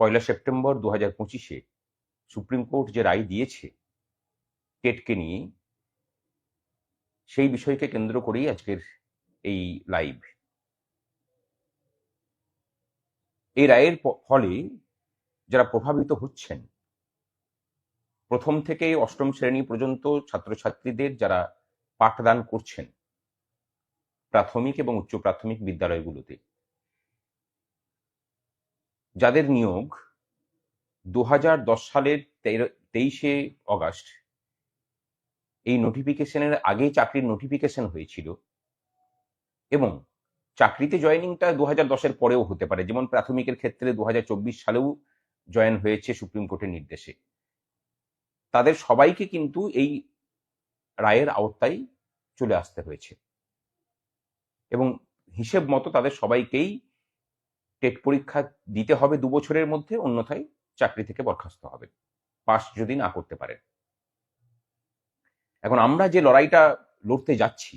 পয়লা September দু হাজার পঁচিশে সুপ্রিম কোর্ট যে রায় দিয়েছে টেটকে নিয়ে সেই বিষয়কে কেন্দ্র করেই আজকের এই লাইভ। এই রায়ের ফলে যারা প্রভাবিত হচ্ছেন, প্রথম থেকে অষ্টম শ্রেণি পর্যন্ত ছাত্রছাত্রীদের যারা পাঠদান করছেন, প্রাথমিক এবং উচ্চ প্রাথমিক বিদ্যালয়গুলোতে যাদের নিয়োগ দু দশ সালের তেইশে অগাস্ট, এই নোটিফিকেশনের আগে চাকরির নোটিফিকেশন হয়েছিল এবং চাকরিতে জয়েনিংটা দু হাজার দশের পরেও হতে পারে। যেমন প্রাথমিকের ক্ষেত্রে দু হাজার চব্বিশ সালেও জয়েন হয়েছে সুপ্রিম কোর্টের নির্দেশে। তাদের সবাইকে কিন্তু এই রায়ের আওতায় চলে আসতে হয়েছে। এবং হিসেব মতো তাদের সবাইকেই টেট পরীক্ষা দিতে হবে দু বছরের মধ্যে, অন্যথায় চাকরি থেকে বরখাস্ত হবে। পাস যদি না করতে পারে এখন আমরা যে লড়াইটা লড়তে যাচ্ছি,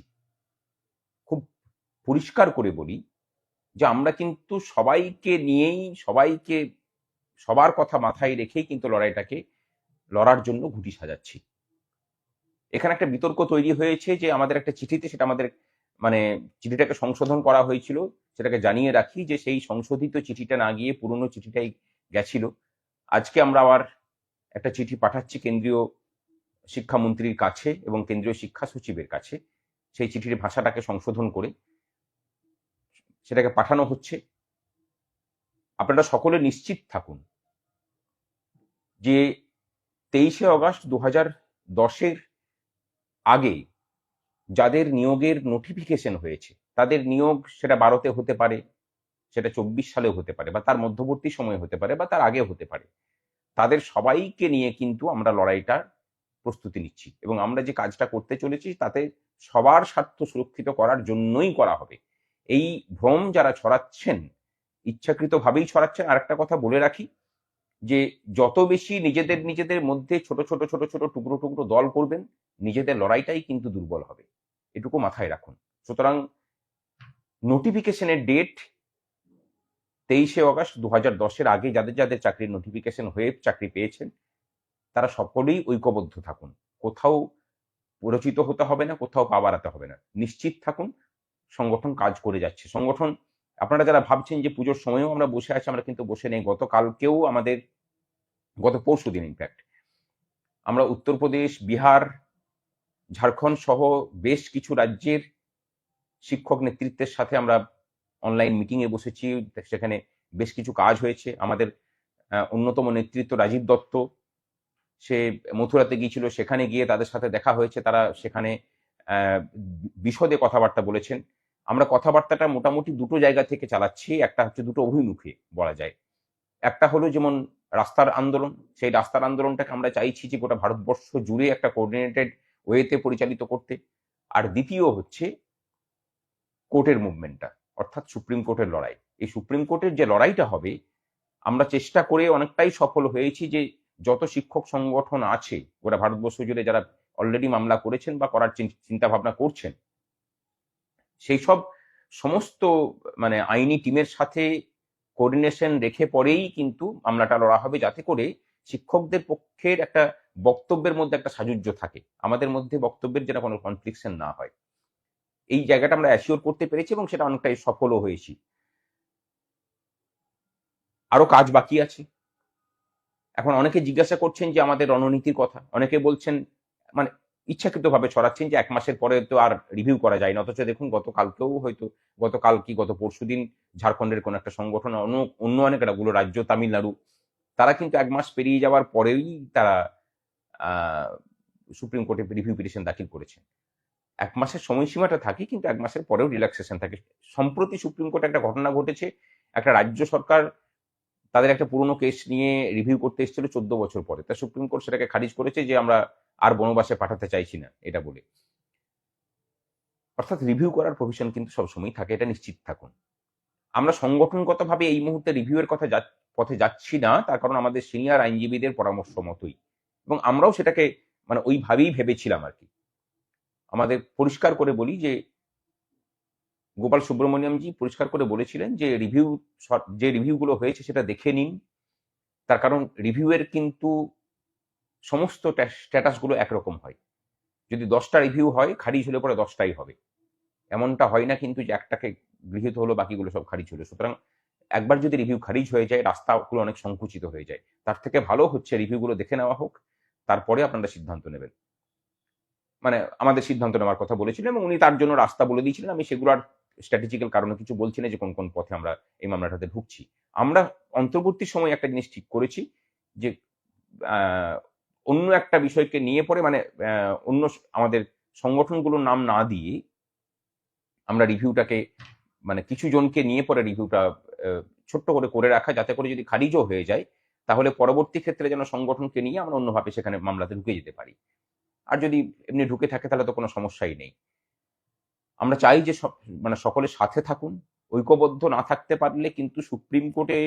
খুব পরিষ্কার করে বলি যে আমরা কিন্তু সবাইকে নিয়েই, সবাইকে সবার কথা মাথায় রেখেই কিন্তু লড়াইটাকে লড়ার জন্য ঘুটি সাজাচ্ছি। এখানে একটা বিতর্ক তৈরি হয়েছে যে আমাদের একটা চিঠিতে সেটা আমাদের মানে চিঠিটাকে সংশোধন করা হয়েছিল, সেটাকে জানিয়ে রাখি যে সেই সংশোধিত চিঠিটা না গিয়ে পুরনো চিঠিটাই গেছিল। আজকে আমরা আবার একটা চিঠি পাঠাচ্ছি কেন্দ্রীয় শিক্ষামন্ত্রীর কাছে এবং কেন্দ্রীয় শিক্ষা সচিবের কাছে। সেই চিঠির ভাষাটাকে সংশোধন করে সেটাকে পাঠানো হচ্ছে। আপনারা সকলে নিশ্চিত থাকুন যে তেইশে অগস্ট দু হাজার দশের আগে যাদের নিয়োগের নোটিফিকেশন হয়েছে, তাদের নিয়োগ সেটা বারোতে হতে পারে, সেটা চব্বিশ সালেও হতে পারে বা তার মধ্যবর্তী সময়ে হতে পারে বা তার আগে হতে পারে। তাদের সবাইকে নিয়ে কিন্তু আমরা লড়াইটার প্রস্তুতি নিচ্ছি এবং আমরা যে কাজটা করতে চলেছি তাতে সবার স্বার্থ সুরক্ষিত করার জন্যই করা হবে। এই ভ্রম যারা ছড়াচ্ছেন, ইচ্ছাকৃতভাবেই ছড়াচ্ছেন আর একটা কথা বলে রাখি যে যত বেশি নিজেদের নিজেদের মধ্যে ছোট ছোট ছোট ছোট টুকরো টুকরো দল করবেন, নিজেদের লড়াইটাই কিন্তু দুর্বল হবে। এটুকু মাথায় রাখুন। সুতরাং নোটিফিকেশনের ডেট তেইশে অগস্ট দু হাজার দশের আগে যাদের যাদের চাকরির নোটিফিকেশন হয়ে চাকরি পেয়েছেন, তারা সকলেই ঐক্যবদ্ধ থাকুন। কোথাও পরিচিত হতে হবে না, কোথাও পা বাড়াতে হবে না। নিশ্চিত থাকুন, সংগঠন কাজ করে যাচ্ছে। সংগঠন, আপনারা যারা ভাবছেন যে পুজোর সময়ও আমরা বসে আছি, আমরা কিন্তু বসে নেই। গতকালকেও আমাদের, গত পরশু দিন ইনফ্যাক্ট আমরা উত্তরপ্রদেশ, বিহার ঝাড়খণ্ড সহ বেশ কিছু রাজ্যের শিক্ষক নেতৃত্বের সাথে আমরা অনলাইন মিটিংয়ে বসেছি, সেখানে বেশ কিছু কাজ হয়েছে। আমাদের অন্যতম নেতৃত্ব রাজীব দত্ত, সে মথুরাতে গিয়েছিল, সেখানে গিয়ে তাদের সাথে দেখা হয়েছে। তারা সেখানে বিশদে কথাবার্তা বলেছেন। আমরা কথাবার্তাটা মোটামুটি দুটো জায়গা থেকে চালাচ্ছি, একটা হচ্ছে দুটো অভিমুখে বলা যায়। একটা হলো যেমন রাস্তার আন্দোলন, সেই রাস্তার আন্দোলনটাকে আমরা চাইছি যে গোটা ভারতবর্ষ জুড়ে একটা কোঅর্ডিনেটেড ওয়েতে পরিচালিত করতে। আর দ্বিতীয় হচ্ছে কোর্টের মুভমেন্টটা, অর্থাৎ সুপ্রিম কোর্টের লড়াই। এই সুপ্রিম কোর্টের যে লড়াইটা হবে, আমরা চেষ্টা করে অনেকটাই সফল হয়েছি যে যত শিক্ষক সংগঠন আছে, গোটা ভারতবর্ষ জুড়ে যারা অলরেডি মামলা করেছেন বা করার চিন্তা ভাবনা করছেন, সেই সব সমস্ত মানে আইনি টিমের সাথে কোঅর্ডিনেশন রেখে পরেই কিন্তু মামলাটা লড়া হবে, যাতে করে শিক্ষকদের পক্ষের একটা বক্তব্যের মধ্যে একটা সাজুজ্য থাকে। আমাদের মধ্যে বক্তব্যের যেন কোনো কনফ্লিকশন না হয়। এই জায়গাটা আমরা অ্যাসিওর করতে পেরেছি এবং সেটা অনেকটাই সফলও হয়েছি। আরও কাজ বাকি আছে। এখন অনেকে জিজ্ঞাসা করছেন যে আমাদের রণনীতির কথা। অনেকে বলছেন মানে ইচ্ছাকৃতভাবে ছড়াচ্ছেন যে এক মাসের পরে তো আর রিভিউ করা যায় না। অথচ দেখুন, গতকালকেও হয়তো, গতকাল কি গত পরশুদিন ঝাড়খণ্ডের কোন একটা সংগঠন, অন্য অন্য অনেক রাজ্য, তামিলনাড়ু, তারা কিন্তু এক মাস পেরিয়ে যাওয়ার পরেই তারা সুপ্রিম কোর্টে রিভিউ পিটিশন দাখিল করেছেন। এক মাসের সময়সীমাটা থাকে, কিন্তু এক মাসের পরেও রিল্যাক্সেশন থাকে। সম্প্রতি সুপ্রিম কোর্টে একটা ঘটনা ঘটেছে, একটা রাজ্য সরকার তাদের একটা পুরনো কেস নিয়ে রিভিউ করতে এসেছিল চোদ্দ বছর পরে। তা সুপ্রিম কোর্ট সেটাকে খারিজ করেছে যে আমরা আর বনবাসে পাঠাতে চাইছি না, এটা বলে। অর্থাৎ রিভিউ করার প্রভিশন কিন্তু সবসময় থাকে, এটা নিশ্চিত থাকুন। আমরা সংগঠনগতভাবে এই মুহূর্তে রিভিউয়ের কথা পথে যাচ্ছি না, তার কারণ আমাদের সিনিয়র আইনজীবীদের পরামর্শ মতোই। এবং আমরাও সেটাকে মানে ওইভাবেই ভেবেছিলাম আর কি। আমাদের পরিষ্কার করে বলি যে, গোপাল সুব্রমণিয়ামজি পরিষ্কার করে বলেছিলেন যে রিভিউ যে রিভিউগুলো হয়েছে সেটা দেখে নিন। তার কারণ রিভিউয়ের কিন্তু সমস্ত স্ট্যাটাসগুলো একরকম হয়। যদি দশটা রিভিউ হয়, খারিজ হলে পরে দশটাই হবে। এমনটা হয় না কিন্তু যে একটাকে গৃহীত হলো, বাকিগুলো সব খারিজ হলো। সুতরাং একবার যদি রিভিউ খারিজ হয়ে যায়, রাস্তাগুলো অনেক সংকুচিত হয়ে যায়। তার থেকে ভালো হচ্ছে রিভিউগুলো দেখে নেওয়া হোক। তারপরে আপনারা সিদ্ধান্ত নেবেন। মানে আমাদের সিদ্ধান্ত নেওয়ার কথা বলেছিলেন এবং উনি তার জন্য রাস্তা বলে দিয়েছিলেন। আমি সেগুলো আর স্ট্র্যাটেজিক্যাল কারণে কিছু বলছি না যে কোন কোন পথে আমরা এই মামলাটাতে ঢুকছি আমরা অন্তর্বর্তী সময় একটা জিনিস ঠিক করেছি যে অন্য একটা বিষয়কে নিয়ে পরে মানে অন্য আমাদের সংগঠনগুলোর নাম না দিয়ে আমরা রিভিউটাকে মানে কিছু জনকে নিয়ে পরে রিভিউটা ছোট্ট করে করে রাখা যাতে করে যদি খারিজও হয়ে যায় তাহলে পরবর্তী ক্ষেত্রে যেন সংগঠনকে নিয়ে আমরা অন্যভাবে সেখানে মামলাতে ঢুকে যেতে পারি। আর যদি এমনি ঢুকে থাকে তাহলে তো কোনো সমস্যাই নেই। আমরা চাই যে মানে সকলের সাথে থাকুন, ঐক্যবদ্ধ না থাকতে পারলে কিন্তু সুপ্রিম কোর্টে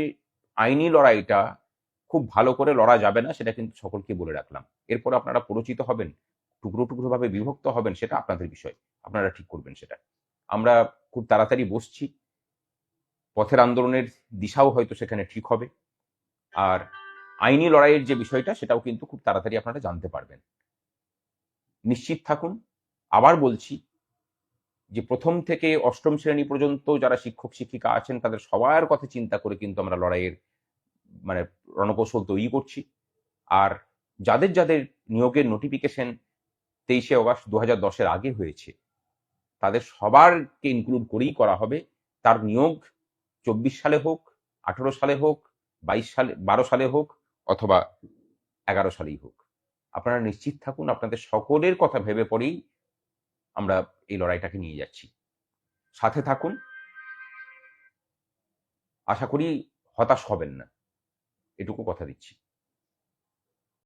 আইনি লড়াইটা খুব ভালো করে লড়া যাবে না, সেটা কিন্তু সকলকে বলে রাখলাম। এরপর আপনারা পরিচিত হবেন, টুকরো টুকরো ভাবে বিভক্ত হবেন, সেটা আপনাদের বিষয়। আপনারা ঠিক করবেন সেটা। আমরা খুব তাড়াতাড়ি বসছি। পথের আন্দোলনের দিশাও হয়তো সেখানে ঠিক হবে। আর আইনি লড়াইয়ের যে বিষয়টা, সেটাও কিন্তু খুব তাড়াতাড়ি আপনারা জানতে পারবেন। নিশ্চিত থাকুন, আবার বলছি যে প্রথম থেকে অষ্টম শ্রেণি পর্যন্ত যারা শিক্ষক, শিক্ষিকা আছেন, তাদের সবার কথা চিন্তা করে কিন্তু আমরা লড়াইয়ের মানে রণকৌশল তৈরি করছি। আর যাদের যাদের নিয়োগের নোটিফিকেশন তেইশে অগস্ট দু হাজার দশের আগে হয়েছে, তাদের সবারকে ইনক্লুড করেই করা হবে। তার নিয়োগ চব্বিশ সালে হোক, আঠেরো সালে হোক বাইশ সালে, বারো সালে হোক অথবা এগারো সালেই হোক। আপনারা নিশ্চিত থাকুন, আপনাদের সকলের কথা ভেবে পরেই আমরা এই লড়াইটাকে নিয়ে যাচ্ছি। সাথে থাকুন। আশা করি হতাশ হবেন না। এটুকু কথা দিচ্ছি।